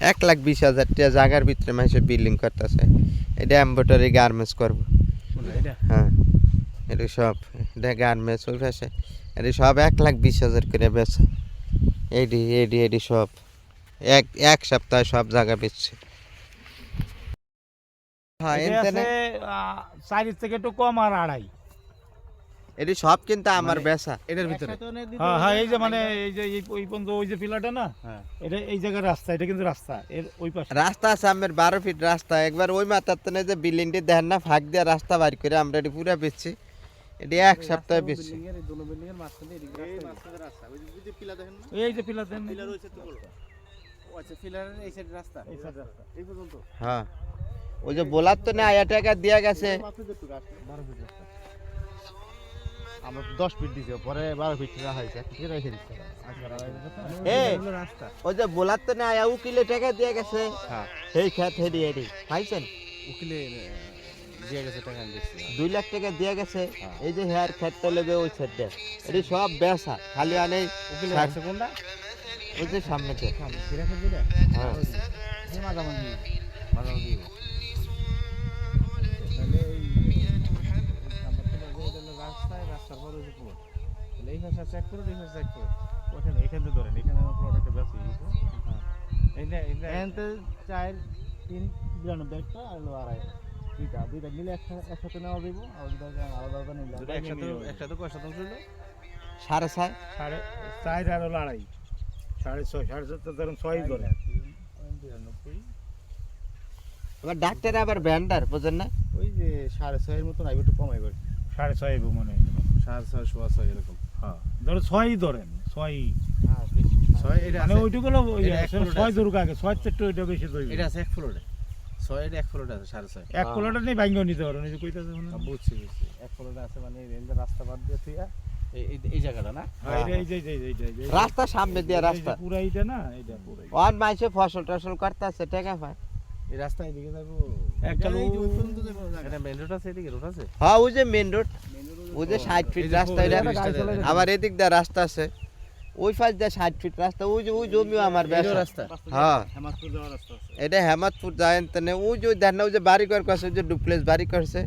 এক লাখ বিশ হাজার টাকা জায়গার ভিতরে মানুষের বিল্ডিং করতেছে। এটা এম্বোটারি গার্মেন্টস করব। হ্যাঁ। এটা সব এটা গার্মেন্টস ওই পাশে। এটা সব এক লাখ বিশ হাজার করে বেচে। এডি এডি এডি সব। এক এক সপ্তাহে সব জায়গা বেচছে। হ্যাঁ চারির থেকে একটু কম আর আড়াই। এটি সব কিন্তু আমার বেচা। এটার ভিতরে। হ্যাঁ হ্যাঁ এই যে মানে এই যে এই ওই পর্যন্ত ওই যে পিলাটা না? হ্যাঁ। এটা এই জায়গার রাস্তা এটা কিন্তু রাস্তা। এর ওই পাশে। রাস্তা আছে আমার বারো ফিট রাস্তা। একবার ওই মাথার তনে যে বিল্ডিংটি দেখেন না ফাঁক দিয়ে রাস্তা বার করে আমরা এটি পুরো বেচছি। এটি এক সপ্তাহে বেচছি। এই যে পিলা দেন। এই side রাস্তা। হ্যাঁ। ওই যে বোলার তো না আয়া টাকা দিয়া গেছে। আমরা দশ ফিট দিছি পরে বারো ফিট রাখা হয়েছে এক ফিট রেখে দিচ্ছে ওই যে বোলার তো না উকিলে টাকা দিয়া গেছে। হ্যাঁ। সেই খেত হেডি হেডি পাইছেন? উকিলে দিয়ে গেছে টাকা দেখছি দুই লাখ টাকা দিয়া গেছে। হ্যাঁ। এই যে হেয়ার খেতটা লেগে ওই সাইডটা এটি সব বেসা খালি আনে উকিলে আছে কোনটা? ওই যে সামনে সিরাজের দিলে হ্যাঁ। মাঝামাঝি মাঝামাঝি রাস্তায় রাস্তার যে পুরো। তাহলে এই ভাষা চেক করে এই ভাষা চেক করে। ওখানে এখান থেকে ধরেন এখানে আমার প্লট একটা বেশি হ্যাঁ। এইটা এইটা। এখান থেকে চার তিন বিরানব্বই একটা আর হলো আড়াই। দুইটা দুইটা মিলে একসাথে একসাথে নেওয়া যাব আর দুটা আলাদা আলাদা নিলে একসাথে একসাথে কয় শতাংশ হলো? সাড়ে ছয়। সাড়ে চার আর হলো আড়াই। সাড়ে ছয় সাড়ে ধরুন ধরে। আবার ডাক্তার আবার ব্যান্ডার বোঝেন না? ওই যে সাড়ে ছয়ের মতন আইব একটু কমাই করে সাড়ে ছয় মনে হয়। সাড়ে ছয় সোয়া ছয় এরকম। হ্যাঁ। ধরো ছয়ই ধরেন ছয় ছয় এটা মানে ওইটুকুলো ওই এটা এক ফুলোটা ছয় ধরুক আগে ছয় চেট্টু ওইটা বেশি ধরবে। এটা আছে এক ফ্লোরে ছয় এক ফ্লোরে আছে সাড়ে ছয়। এক কোলাটা নেই ভাঙ্গিও নিতে পারো নিজে কইতাছে মনে বুঝছি বুঝছি। এক ফ্লোরে আছে মানে এই রাস্তা বাদ দিয়ে তুই এই এই- এই জায়গাটা না? এই যে- এই যে- এই যে- এই যে- এই যে- রাস্তা সামনে দিয়ে রাস্তা। পুরা এইটা না এইটা পুরো অন মাইসে ফসল টসল করতেছে টাকা পায়। এই রাস্তা এদিকে যাব। একটা মেইন রোড আছে এদিকে রোড আছে হ্যাঁ ওই যে মেন রোড ওই যে ষাট ফিট রাস্তা এটা আবার এদিক দিয়ে রাস্তা আছে। ওই পাশ দিয়ে ষাট ফিট রাস্তা ওই যে ওই জমিও আমার বেশ রাস্তা? হ্যাঁ। হেমাদপুর যাওয়ার রাস্তা আছে। এটা হেমাদপুর যায় না ওই যে দেখ না ওই যে বাড়ি ঘর করছে ওই যে ডুপ্লেস বাড়ি করছে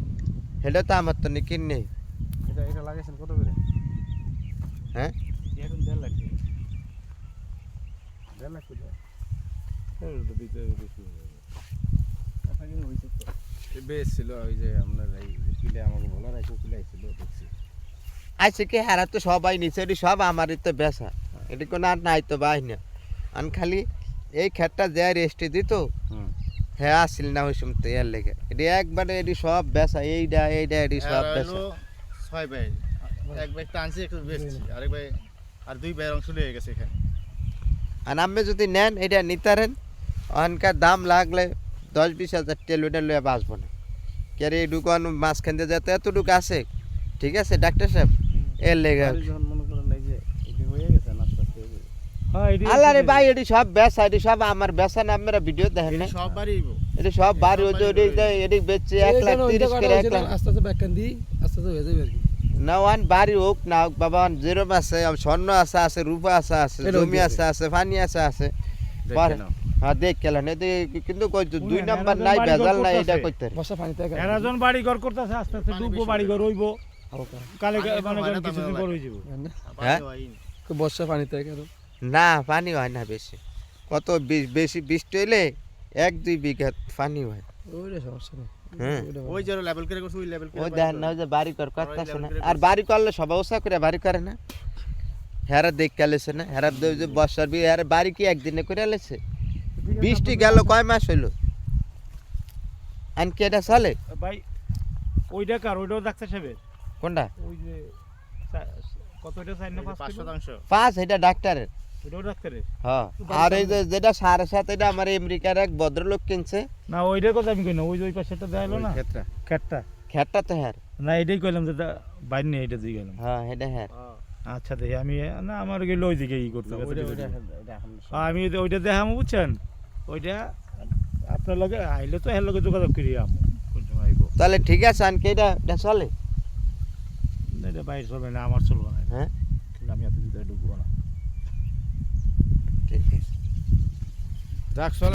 সেটা তো আমার তো নাকি নেই। এটা এটা লাগাইছেন কত করে? হ্যাঁ? এখন দেড় লাখ। দেড় লাখ বেশ ছিল ওই যে আপনার এই উকিলে আমাকে বলার আছে উকিলে আইছিল দেখছি। আইসে কি হারা তো সবাই নিচে সব আমারই তো বেসা এটি কোনো আর নাই তো বাই না। আন খালি এই খেতটা যে রেস্টে দিত হ্যাঁ আসিল না ওই সময় লেগে। এটি একবারে এটি সব বেসা এইটা এইটা এটি সব বেসা ছয় ভাই। এক ভাই টানছি একটু বেশি আরেক ভাই আর দুই ভাইয়ের অংশ লেগে গেছে এখানে। আর আপনি যদি নেন এটা নিতারেন অনকার দাম লাগলে দশ বিশ হাজার তেল ওটা লয়ে বাঁচবো না। কে রে এই দোকান মাঝখান দিয়ে যাতে এতটুকু আছে? ঠিক আছে ডাক্তার সাহেব? এর লেগে হয়ে হ্যাঁ আল্লাহ রে ভাই এটি সব বেসা এটি সব আমার বেসা না আপনারা ভিডিও দেখেন না? সব বাড়ি এটি সব বাড়ি ওই যে এটি বেচছে এক লাখ তিরিশ করে এক লাখ। আস্তে আস্তে ব্যাখ্যান দিই আস্তে আস্তে হয়ে যাবে না ওয়ান বাড়ি হোক না হোক বাবা আছে স্বর্ণ আছে আছে রূপা আছে আছে জমি আছে আছে পানি আছে আছে। পারে। হ্যাঁ দেখ কেলেন কিন্তু কই দুই নাম্বার নাই ভেজাল নাই এটা। করতে বর্ষা পানি থাকে এরাজন বাড়ি ঘর করতেছে আস্তে আস্তে ডুববো বাড়ি ঘর হইব। কালে মানে কিছুদিন পর হয়ে? যাব হ্যাঁ? বর্ষা পানি থাকে আরও না পানি হয় না বেশি। কত বেশি বৃষ্টি হইলে এক দুই বিঘা পানি হয়। ওইটা সমস্যা নেই। হ্যাঁ। ওই যে লেভেল করে করছে ওই লেভেল করে ওই দেখেন না ওই যে বাড়ি কর করতেছে না। আর বাড়ি করলে সব ওসা করে বাড়ি করে না? হেরা দেখ গেলেছে না? হেরা যে বর্ষার বি হেরা বাড়ি কি একদিনে করে আলেছে বৃষ্টি গেল কয় মাস হইল? আন কি এটা চলে ভাই ওইটা কার? ওইটাও ডাক্তার সাহেবের। কোনটা? ওই যে চা- কত এটা চার না শতাংশ। পাঁচ এটা ডাক্তারের। ওইটাও ডাক্তারের। হ্যাঁ আর এই যে যেটা সাড়ে সাত এটা আমার আমেরিকার এক ভদ্রলোক কিনছে। না ওইটার কথা আমি কই না ওই যে ওই পাশেটা না? ক্ষেত্রে খেটটা খেটটা তো হ্যার না এটাই কইলাম যে বাইরে নেই এটা দিয়ে গেলাম। হ্যাঁ এটা হ্যার আচ্ছা দেখি আমি না আমার গেলে ওই দিকে ই করতে ওইটা আমি ওইটা- দেখামো বুঝছেন? ওইটা আপনার লগে আইলে তো এর লগে যোগাযোগ করি আমো। তাহলে ঠিক আছে আনকি এটা এটা চলে এটা বাইরে চলবে না আমার চলবে না হ্যাঁ? আমি এত ভিতরে ঢুকবো না। ঠিক আছে। যাক চল।